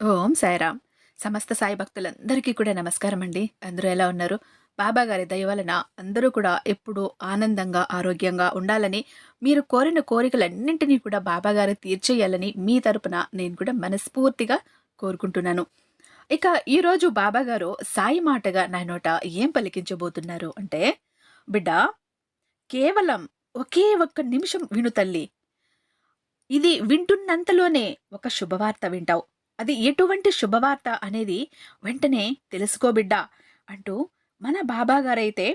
ఓం సాయిరామ్. సమస్త సాయి భక్తులందరికీ కూడా నమస్కారం అండి. అందరూ ఎలా ఉన్నారు? బాబా గారి దయ వలన అందరూ కూడా ఎప్పుడూ ఆనందంగా ఆరోగ్యంగా ఉండాలని మీరు కోరిన కోరికలన్నింటినీ కూడా బాబా గారు తీర్చేయాలని మీ తరపున నేను కూడా మనస్ఫూర్తిగా కోరుకుంటున్నాను. ఇక ఈరోజు బాబా గారు సాయి మాటగా నా నోట ఏం పలికించబోతున్నారు అంటే బిడ్డ కేవలం ఒకే ఒక్క నిమిషం విను తల్లి. ఇది వింటున్నంతలోనే ఒక శుభవార్త వింటావు. అది ఎటువంటి శుభవార్త అనేది వెంటనే తెలుసుకోబిడ్డా అంటూ మన బాబా గారైతే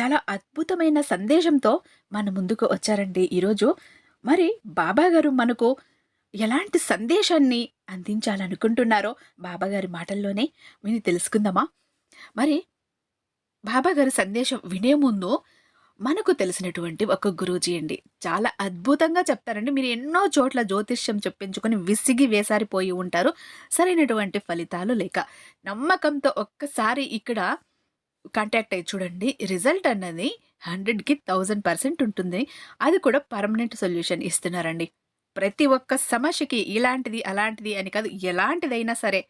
చాలా అద్భుతమైన సందేశంతో మన ముందుకు వచ్చారండి ఈరోజు. మరి బాబా గారు మనకు ఎలాంటి సందేశాన్ని అందించాలనుకుంటున్నారో బాబాగారి మాటల్లోనే విని తెలుసుకుందామా? మరి బాబాగారి సందేశం వినే ముందు మనకు తెలిసినటువంటి ఒక గురూజీ అండి. చాలా అద్భుతంగా చెప్తారండి. మీరు ఎన్నో చోట్ల జ్యోతిష్యం చెప్పించుకొని విసిగి వేసారిపోయి ఉంటారు. సరైనటువంటి ఫలితాలు లేక నమ్మకంతో ఒక్కసారి ఇక్కడ కాంటాక్ట్ అయ్యి చూడండి. రిజల్ట్ అన్నది హండ్రెడ్కి థౌజండ్ పర్సెంట్ ఉంటుంది. అది కూడా పర్మనెంట్ సొల్యూషన్ ఇస్తున్నారండి. ప్రతి ఒక్క సమస్యకి ఇలాంటిది అలాంటిది అని కాదు ఎలాంటిదైనా సరే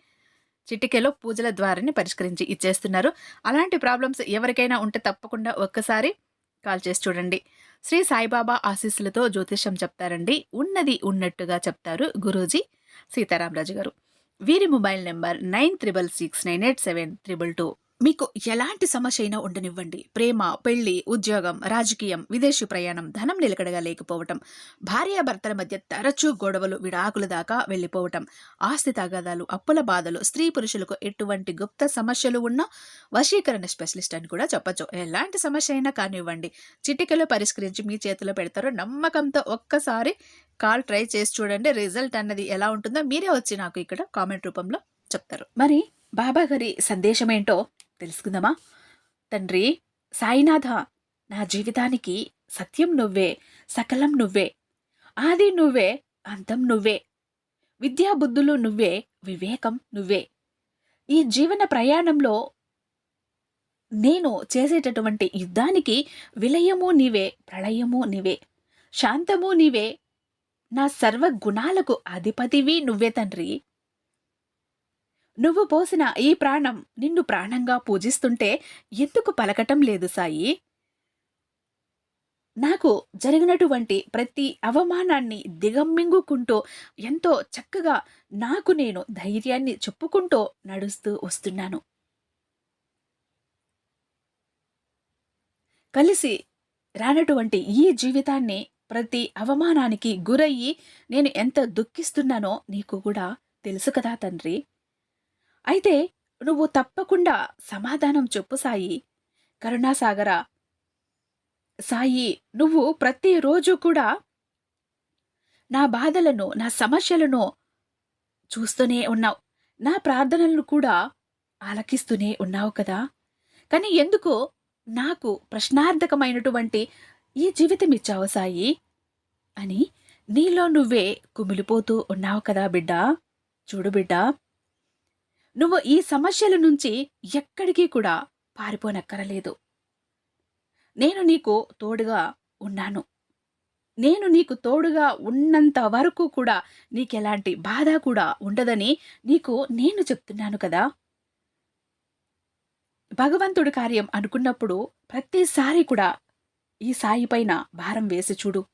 చిటికెలో పూజల ద్వారానే పరిష్కరించి ఇచ్చేస్తున్నారు. అలాంటి ప్రాబ్లమ్స్ ఎవరికైనా ఉంటే తప్పకుండా ఒక్కసారి కాల్ చేసి చూడండి. శ్రీ సాయిబాబా ఆశీస్సులతో జ్యోతిషం చెప్తారండి. ఉన్నది ఉన్నట్టుగా చెప్తారు గురూజీ సీతారామరాజు గారు వీరి mobile number nine triple six nine eight seven triple two. మీకు ఎలాంటి సమస్య అయినా ఉండనివ్వండి. ప్రేమ పెళ్ళి ఉద్యోగం రాజకీయం విదేశీ ప్రయాణం ధనం నిలకడగా లేకపోవటం భార్యాభర్తల మధ్య తరచూ గొడవలు విడాకుల దాకా వెళ్ళిపోవటం ఆస్తి తగాదాలు అప్పుల బాధలు స్త్రీ పురుషులకు ఎటువంటి గుప్త సమస్యలు ఉన్నా వశీకరణ స్పెషలిస్ట్ అని కూడా చెప్పొచ్చు. ఎలాంటి సమస్య అయినా కానివ్వండి. చిటికలో పరిష్కరించి మీ చేతిలో పెడతారు నమ్మకంతో ఒక్కసారి కాల్ ట్రై చేసి చూడండి. రిజల్ట్ అన్నది ఎలా ఉంటుందో మీరే వచ్చి నాకు ఇక్కడ కామెంట్ రూపంలో చెప్తారు. మరి బాబా గారి సందేశం ఏంటో తెలుసుకుందామా? తండ్రి సాయినాథ నా జీవితానికి సత్యం నువ్వే సకలం నువ్వే ఆది నువ్వే అంతం నువ్వే విద్యాబుద్ధులు నువ్వే వివేకం నువ్వే. ఈ జీవన ప్రయాణంలో నేను చేసేటటువంటి యుద్ధానికి విలయము నీవే ప్రళయము నీవే శాంతము నీవే నా సర్వ గుణాలకు అధిపతివి నువ్వే తండ్రి. నువ్వు పోసిన ఈ ప్రాణం నిన్ను ప్రాణంగా పూజిస్తుంటే ఎందుకు పలకటం లేదు సాయి? నాకు జరిగినటువంటి ప్రతి అవమానాన్ని దిగమ్మింగుకుంటూ ఎంతో చక్కగా నాకు నేను ధైర్యాన్ని చెప్పుకుంటూ నడుస్తూ వస్తున్నాను. కలిసి రానటువంటి ఈ జీవితాన్ని ప్రతి అవమానానికి గురయ్యి నేను ఎంత దుఃఖిస్తున్నానో నీకు కూడా తెలుసు కదా తండ్రి. అయితే నువ్వు తప్పకుండా సమాధానం చెప్పు సాయి. కరుణాసాగర. సాయి నువ్వు ప్రతిరోజు కూడా నా బాధలను నా సమస్యలను చూస్తూనే ఉన్నావు. నా ప్రార్థనలను కూడా ఆలకిస్తూనే ఉన్నావు కదా. కానీ ఎందుకు నాకు ప్రశ్నార్థకమైనటువంటి ఈ జీవితం ఇచ్చావు సాయి? అని నీలో నువ్వే కుమిలిపోతూ ఉన్నావు కదా బిడ్డా. చూడు బిడ్డా. నువ్వు ఈ సమస్యల నుంచి ఎక్కడికి కూడా పారిపోనక్కరలేదు. నేను నీకు తోడుగా ఉన్నాను. నేను నీకు తోడుగా ఉన్నంత వరకు కూడా నీకెలాంటి బాధ కూడా ఉండదని నీకు నేను చెప్తున్నాను కదా. భగవంతుడి కార్యం అనుకున్నప్పుడు ప్రతిసారి కూడా ఈ సాయి పైన భారం వేసి చూడు.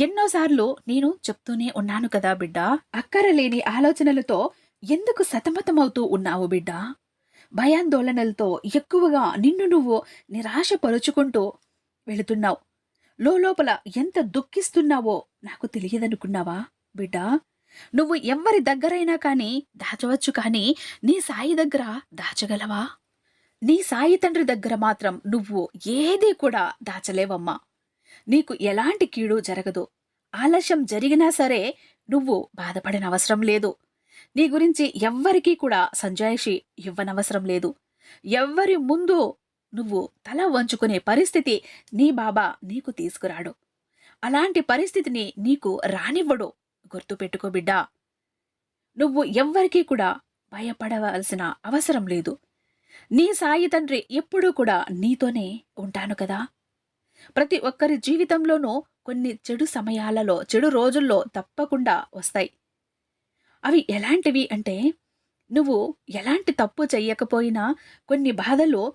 ఎన్నోసార్లు నేను చెప్తూనే ఉన్నాను కదా బిడ్డ. అక్కరలేని ఆలోచనలతో ఎందుకు సతమతమవుతూ ఉన్నావు బిడ్డ? భయాందోళనలతో ఎక్కువగా నిన్ను నువ్వు నిరాశపరుచుకుంటూ వెళుతున్నావు. లోపల ఎంత దుఃఖిస్తున్నావో నాకు తెలియదనుకున్నావా బిడ్డా? నువ్వు ఎవ్వరి దగ్గరైనా కానీ దాచవచ్చు కానీ నీ సాయి దగ్గర దాచగలవా? నీ సాయి తండ్రి దగ్గర మాత్రం నువ్వు ఏదీ కూడా దాచలేవమ్మా. నీకు ఎలాంటి కీడు జరగదు. ఆలస్యం జరిగినా సరే నువ్వు బాధపడిన అవసరం లేదు. నీ గురించి ఎవ్వరికీ కూడా సంజాయిషి ఇవ్వనవసరం లేదు. ఎవ్వరి ముందు నువ్వు తల వంచుకునే పరిస్థితి నీ బాబా నీకు తీసుకురాడు. అలాంటి పరిస్థితిని నీకు రానివ్వడు. గుర్తుపెట్టుకో బిడ్డా. నువ్వు ఎవ్వరికీ కూడా భయపడవలసిన అవసరం లేదు. నీ సాయి తండ్రి ఎప్పుడూ కూడా నీతోనే ఉంటాను కదా. ప్రతి ఒక్కరి జీవితంలోనూ కొన్ని చెడు సమయాలలో చెడు రోజుల్లో తప్పకుండా వస్తాయి. అవి ఎలాంటివి అంటే నువ్వు ఎలాంటి తప్పు చెయ్యకపోయినా కొన్ని బాధలు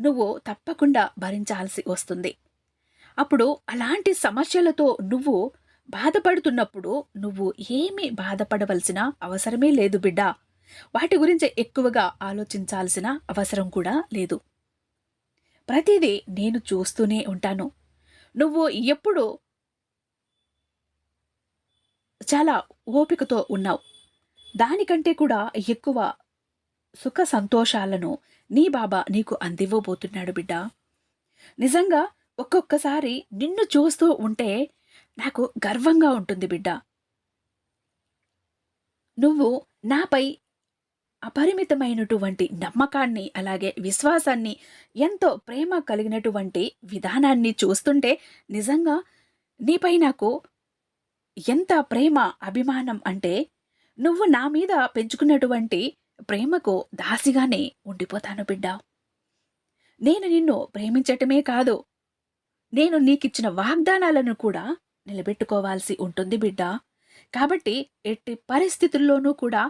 నువ్వు తప్పకుండా భరించాల్సి వస్తుంది. అప్పుడు అలాంటి సమస్యలతో నువ్వు బాధపడుతున్నప్పుడు నువ్వు ఏమీ బాధపడవలసిన అవసరమే లేదు బిడ్డ. వాటి గురించి ఎక్కువగా ఆలోచించాల్సిన అవసరం కూడా లేదు. ప్రతిదీ నేను చూస్తూనే ఉంటాను. నువ్వు ఎప్పుడు చాలా ఓపికతో ఉన్నావు. దానికంటే కూడా ఎక్కువ సుఖ సంతోషాలను నీ బాబా నీకు అందివ్వబోతున్నాడు బిడ్డ. నిజంగా ఒక్కొక్కసారి నిన్ను చూస్తూ ఉంటే నాకు గర్వంగా ఉంటుంది బిడ్డ. నువ్వు నాపై అపరిమితమైనటువంటి నమ్మకాన్ని అలాగే విశ్వాసాన్ని ఎంతో ప్రేమ కలిగినటువంటి విధానాన్ని చూస్తుంటే నిజంగా నీపై నాకు ఎంత ప్రేమ అభిమానం అంటే నువ్వు నా మీద పెంచుకున్నటువంటి ప్రేమకు దాసిగానే ఉండిపోతాను బిడ్డ. నేను నిన్ను ప్రేమించటమే కాదు నేను నీకిచ్చిన వాగ్దానాలను కూడా నిలబెట్టుకోవాల్సి ఉంటుంది బిడ్డ. కాబట్టి ఎట్టి పరిస్థితుల్లోనూ కూడా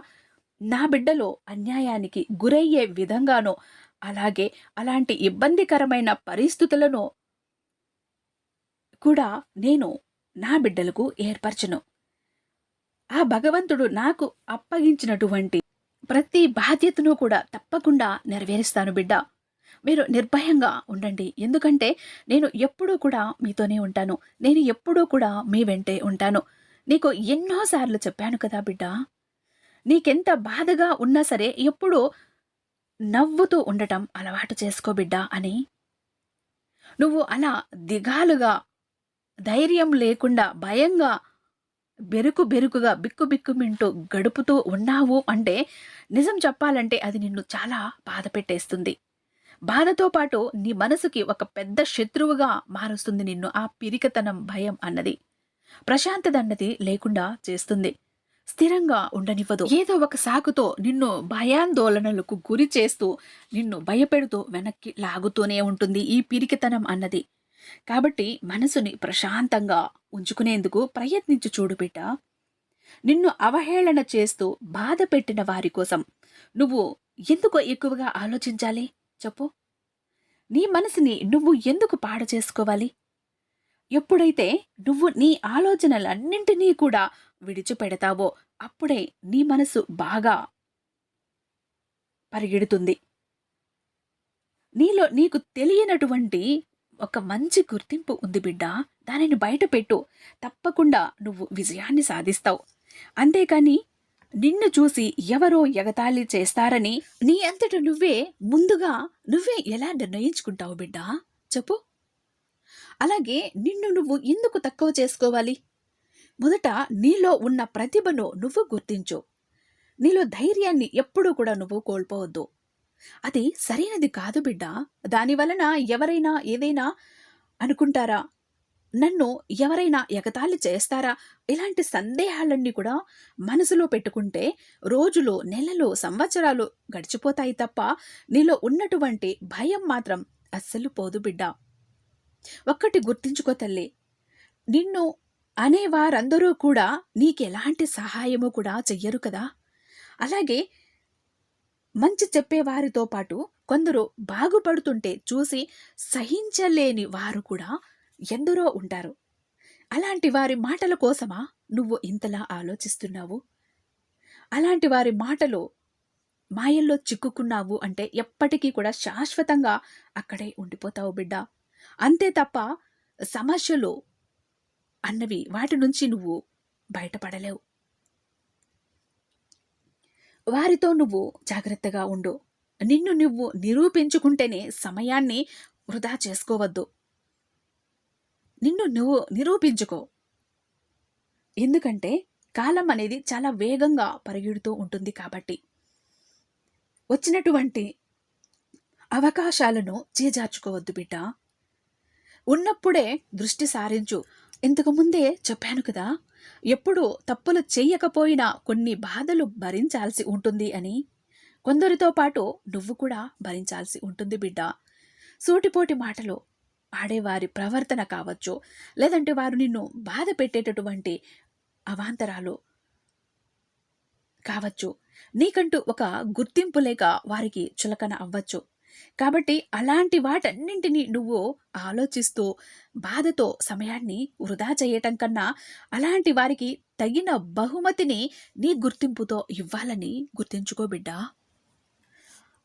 నా బిడ్డలో అన్యాయానికి గురయ్యే విధంగానో అలాగే అలాంటి ఇబ్బందికరమైన పరిస్థితులను కూడా నేను నా బిడ్డలకు ఏర్పరచును. ఆ భగవంతుడు నాకు అప్పగించినటువంటి ప్రతి బాధ్యతను కూడా తప్పకుండా నెరవేరుస్తాను బిడ్డ. మీరు నిర్భయంగా ఉండండి. ఎందుకంటే నేను ఎప్పుడూ కూడా మీతోనే ఉంటాను. నేను ఎప్పుడూ కూడా మీ వెంటే ఉంటాను. నీకు ఎన్నోసార్లు చెప్పాను కదా బిడ్డ. నీకెంత బాధగా ఉన్నా సరే ఎప్పుడూ నవ్వుతూ ఉండటం అలవాటు చేసుకో బిడ్డ అని. నువ్వు అలా దిగాలుగా ధైర్యం లేకుండా భయంగా బెరుకు బెరుకుగా బిక్కు బిక్కుమింటూ గడుపుతూ ఉన్నావు అంటే నిజం చెప్పాలంటే అది నిన్ను చాలా బాధ పెట్టేస్తుంది. బాధతో పాటు నీ మనసుకి ఒక పెద్ద శత్రువుగా మారుస్తుంది నిన్ను ఆ పిరికతనం భయం అన్నది. ప్రశాంతత అన్నది లేకుండా చేస్తుంది. స్థిరంగా ఉండనివ్వదు. ఏదో ఒక సాకుతో నిన్ను భయాందోళనలకు గురి చేస్తూ నిన్ను భయపెడుతూ వెనక్కి లాగుతూనే ఉంటుంది ఈ పిరికితనం అన్నది. కాబట్టి మనసుని ప్రశాంతంగా ఉంచుకునేందుకు ప్రయత్నించు చూడు బిడ్డ. నిన్ను అవహేళన చేస్తూ బాధ పెట్టిన వారి కోసం నువ్వు ఎందుకు ఎక్కువగా ఆలోచించాలి? చెప్పు. నీ మనసుని నువ్వు ఎందుకు పాడు చేసుకోవాలి? ఎప్పుడైతే నువ్వు నీ ఆలోచనలన్నింటినీ కూడా విడిచిపెడతావో అప్పుడే నీ మనసు బాగా పరిగెడుతుంది. నీలో నీకు తెలియనటువంటి ఒక మంచి గుర్తింపు ఉంది బిడ్డ. దానిని బయట పెట్టు. తప్పకుండా నువ్వు విజయాన్ని సాధిస్తావు. అంతేకాని నిన్ను చూసి ఎవరో ఎగతాళి చేస్తారని నీ అంతట నువ్వే ముందుగా నువ్వే ఎలా నిర్ణయించుకుంటావు బిడ్డ? చెప్పు. అలాగే నిన్ను నువ్వు ఎందుకు తక్కువ చేసుకోవాలి? మొదట నీలో ఉన్న ప్రతిభను నువ్వు గుర్తించు. నీలో ధైర్యాన్ని ఎప్పుడూ కూడా నువ్వు కోల్పోవద్దు. అది సరైనది కాదు బిడ్డ. దానివలన ఎవరైనా ఏదైనా అనుకుంటారా? నన్ను ఎవరైనా ఎగతాళి చేస్తారా? ఇలాంటి సందేహాలన్నీ కూడా మనసులో పెట్టుకుంటే రోజులు నెలలు సంవత్సరాలు గడిచిపోతాయి తప్ప నీలో ఉన్నటువంటి భయం మాత్రం అస్సలు పోదు బిడ్డ. ఒక్కటి గుర్తించుకో తల్లి నిన్ను అనేవారందరూ కూడా నీకెలాంటి సహాయము కూడా చెయ్యరు కదా. అలాగే మంచి చెప్పేవారితో పాటు కొందరు బాగుపడుతుంటే చూసి సహించలేని వారు కూడా ఎందరో ఉంటారు. అలాంటి వారి మాటల కోసమా నువ్వు ఇంతలా ఆలోచిస్తున్నావు? అలాంటి వారి మాటలు మాయల్లో చిక్కుకున్నావు అంటే ఎప్పటికీ కూడా శాశ్వతంగా అక్కడే ఉండిపోతావు బిడ్డ. అంతే తప్ప సమస్యలు అన్నవి వాటి నుంచి నువ్వు బయటపడలేవు. వారితో నువ్వు జాగ్రత్తగా ఉండు. నిన్ను నువ్వు నిరూపించుకుంటేనే సమయాన్ని వృధా చేసుకోవద్దు. నిన్ను నువ్వు నిరూపించుకో. ఎందుకంటే కాలం అనేది చాలా వేగంగా పరిగెడుతూ ఉంటుంది కాబట్టి. వచ్చినటువంటి అవకాశాలను చేజార్చుకోవద్దు బిడ్డ. ఉన్నప్పుడే దృష్టి సారించు. ఇంతకుముందే చెప్పాను కదా ఎప్పుడు తప్పులు చెయ్యకపోయినా కొన్ని బాధలు భరించాల్సి ఉంటుంది అని. కొందరితో పాటు నువ్వు కూడా భరించాల్సి ఉంటుంది బిడ్డ. సూటిపోటి మాటలు ఆడేవారి ప్రవర్తన కావచ్చు లేదంటే వారు నిన్ను బాధ పెట్టేటటువంటి అవాంతరాలు కావచ్చు. నీకంటూ ఒక గుర్తింపు లేక వారికి చులకన అవ్వచ్చు. కాబట్టి అలాంటి వాటన్నింటినీ నువ్వు ఆలోచిస్తూ బాధతో సమయాన్ని వృధా చేయటం కన్నా అలాంటి వారికి తగిన బహుమతిని నీ గుర్తింపుతో ఇవ్వాలని గుర్తించుకో బిడ్డా.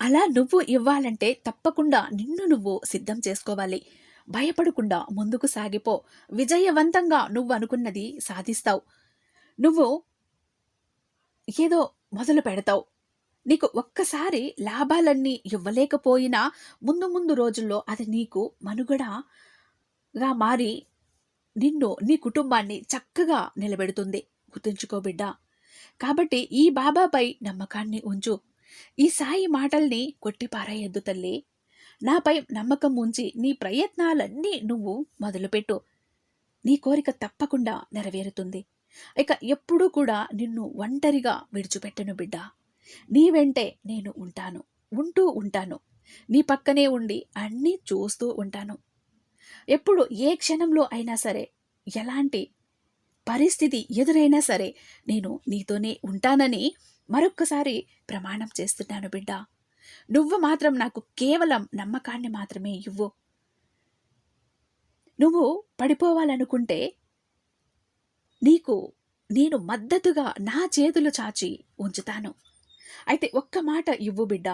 అలా నువ్వు ఇవ్వాలంటే తప్పకుండా నిన్ను నువ్వు సిద్ధం చేసుకోవాలి. భయపడకుండా ముందుకు సాగిపో. విజయవంతంగా నువ్వు అనుకున్నది సాధిస్తావు. నువ్వు ఏదో మొదలు పెడతావు. నీకు ఒక్కసారి లాభాలన్నీ ఇవ్వలేకపోయినా ముందు ముందు రోజుల్లో అది నీకు మనుగడగా మారి నిన్ను నీ కుటుంబాన్ని చక్కగా నిలబెడుతుంది. గుర్తుంచుకో బిడ్డ. కాబట్టి ఈ బాబాపై నమ్మకాన్ని ఉంచు. ఈ సాయి మాటల్ని కొట్టిపారేయద్దు తల్లి. నాపై నమ్మకం ఉంచి నీ ప్రయత్నాలన్నీ నువ్వు మొదలుపెట్టు. నీ కోరిక తప్పకుండా నెరవేరుతుంది. ఇక ఎప్పుడూ కూడా నిన్ను ఒంటరిగా విడిచిపెట్టను బిడ్డ. నీ వెంటే నేను ఉంటాను ఉంటూ ఉంటాను. నీ పక్కనే ఉండి అన్నీ చూస్తూ ఉంటాను. ఎప్పుడు ఏ క్షణంలో అయినా సరే ఎలాంటి పరిస్థితి ఎదురైనా సరే నేను నీతోనే ఉంటానని మరొక్కసారి ప్రమాణం చేస్తున్నాను బిడ్డ. నువ్వు మాత్రం నాకు కేవలం నమ్మకాన్ని మాత్రమే ఇవ్వు. నువ్వు పడిపోవాలనుకుంటే నీకు నేను మద్దతుగా నా చేతులు చాచి ఉంచుతాను. అయితే ఒక్క మాట ఇవ్వు బిడ్డ.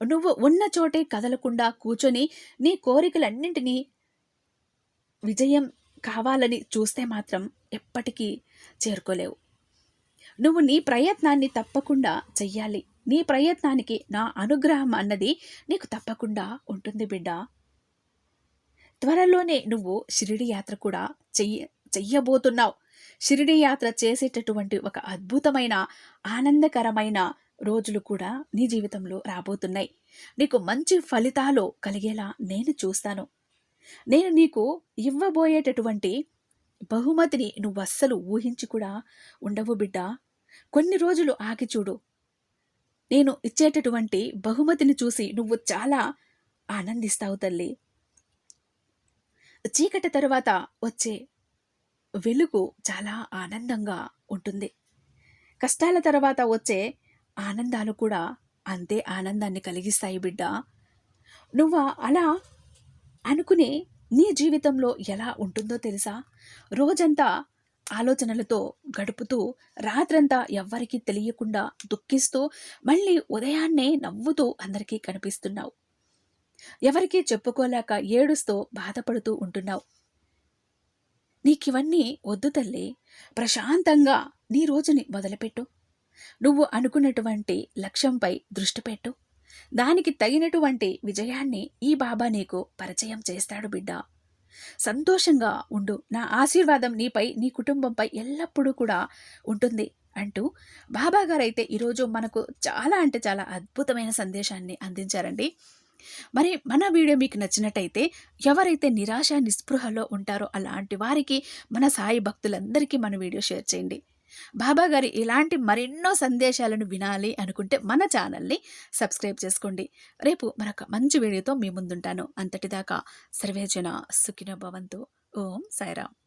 నువ్వు ఉన్న చోటే కదలకుండా కూర్చొని నీ కోరికలన్నింటినీ విజయం కావాలని చూస్తే మాత్రం ఎప్పటికీ చేరుకోలేవు. నువ్వు నీ ప్రయత్నాన్ని తప్పకుండా చెయ్యాలి. నీ ప్రయత్నానికి నా అనుగ్రహం అన్నది నీకు తప్పకుండా ఉంటుంది బిడ్డ. త్వరలోనే నువ్వు షిరిడి యాత్ర కూడా చెయ్య చెయ్యబోతున్నావు. షిరిడి యాత్ర చేసేటటువంటి ఒక అద్భుతమైన ఆనందకరమైన రోజులు కూడా నీ జీవితంలో రాబోతున్నాయి. నీకు మంచి ఫలితాలు కలిగేలా నేను చూస్తాను. నేను నీకు ఇవ్వబోయేటటువంటి బహుమతిని నువ్వు అస్సలు ఊహించి కూడా ఉండవు బిడ్డ. కొన్ని రోజులు ఆగి చూడు. నేను ఇచ్చేటటువంటి బహుమతిని చూసి నువ్వు చాలా ఆనందిస్తావు తల్లి. చీకటి తరువాత వచ్చే వెలుగు చాలా ఆనందంగా ఉంటుంది. కష్టాల తర్వాత వచ్చే ఆనందాలు కూడా అంతే ఆనందాన్ని కలిగిస్తాయి బిడ్డ. నువ్వు అలా అనుకుని నీ జీవితంలో ఎలా ఉంటుందో తెలుసా? రోజంతా ఆలోచనలతో గడుపుతూ రాత్రంతా ఎవ్వరికీ తెలియకుండా దుఃఖిస్తూ మళ్ళీ ఉదయాన్నే నవ్వుతూ అందరికీ కనిపిస్తున్నావు. ఎవరికీ చెప్పుకోలేక ఏడుస్తూ బాధపడుతూ ఉంటున్నావు. నీకివన్నీ వద్దు తల్లి. ప్రశాంతంగా నీ రోజుని మొదలుపెట్టు. నువ్వు అనుకున్నటువంటి లక్ష్యంపై దృష్టి పెట్టు. దానికి తగినటువంటి విజయాన్ని ఈ బాబా నీకు పరిచయం చేస్తాడు బిడ్డ. సంతోషంగా ఉండు. నా ఆశీర్వాదం నీపై నీ కుటుంబంపై ఎల్లప్పుడూ కూడా ఉంటుంది అంటూ బాబా గారైతే ఈరోజు మనకు చాలా అంటే చాలా అద్భుతమైన సందేశాన్ని అందించారండి. మరి మన వీడియో మీకు నచ్చినట్టయితే ఎవరైతే నిరాశ నిస్పృహలో ఉంటారో అలాంటి వారికి మన సాయి భక్తులందరికీ మన వీడియో షేర్ చేయండి. బాబా గారి ఇలాంటి మరెన్నో సందేశాలను వినాలి అనుకుంటే మన ఛానల్ని సబ్స్క్రైబ్ చేసుకోండి. రేపు మరొక మంచి వీడియోతో మీ ముందుంటాను. అంతటిదాకా సర్వేజన సుఖినో భవంతు. ఓం సాయిరామ్.